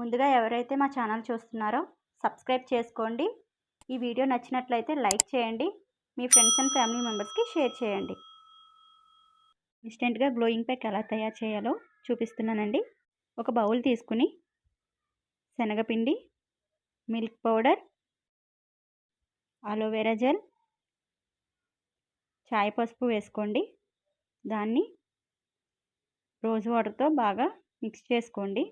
ముందుగా ఎవరైతే మా ఛానల్ చూస్తున్నారో సబ్స్క్రైబ్ చేసుకోండి. ఈ వీడియో నచ్చినట్లయితే లైక్ చేయండి. మీ ఫ్రెండ్స్ అండ్ ఫ్యామిలీ మెంబర్స్కి షేర్ చేయండి. ఇన్స్టెంట్గా గ్లోయింగ్ ప్యాక్ ఎలా తయారు చేయాలో చూపిస్తున్నానండి. ఒక బౌల్ తీసుకుని శనగపిండి milk powder aloe vera gel చాయ్ పసుపు వేసుకోండి. దాన్ని రోజ్ వాటర్తో బాగా మిక్స్ చేసుకోండి.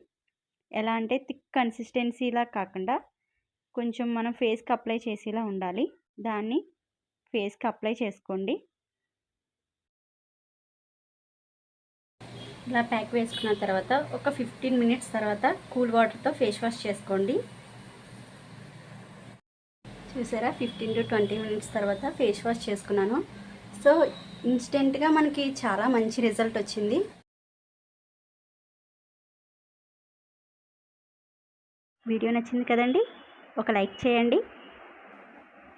ఎలా అంటే థిక్ కన్సిస్టెన్సీలా కాకుండా కొంచెం మనం ఫేస్కి అప్లై చేసేలా ఉండాలి. దాన్ని ఫేస్కి అప్లై చేసుకోండి. ఇలా ప్యాక్ వేసుకున్న తర్వాత ఒక ఫిఫ్టీన్ మినిట్స్ తర్వాత కూల్ వాటర్తో ఫేస్ వాష్ చేసుకోండి. చూసారా? ఫిఫ్టీన్ టు ట్వంటీ మినిట్స్ తర్వాత ఫేస్ వాష్ చేసుకున్నాను. సో ఇన్స్టెంట్గా మనకి చాలా మంచి రిజల్ట్ వచ్చింది. వీడియో నచ్చింది కదండి ఒక లైక్ చేయండి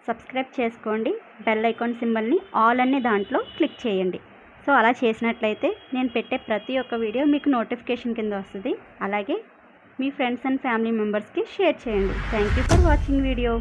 సబ్స్క్రైబ్ చేసుకోండి బెల్ ఐకాన్ సింబల్ని ఆల్ అనే దాంట్లో క్లిక్ చేయండి. సో అలా చేసినట్లయితే నేను పెట్టే ప్రతి ఒక్క వీడియో మీకు నోటిఫికేషన్ కింద వస్తుంది. అలాగే మీ ఫ్రెండ్స్ అండ్ ఫ్యామిలీ మెంబర్స్కి షేర్ చేయండి. Thank you for watching video.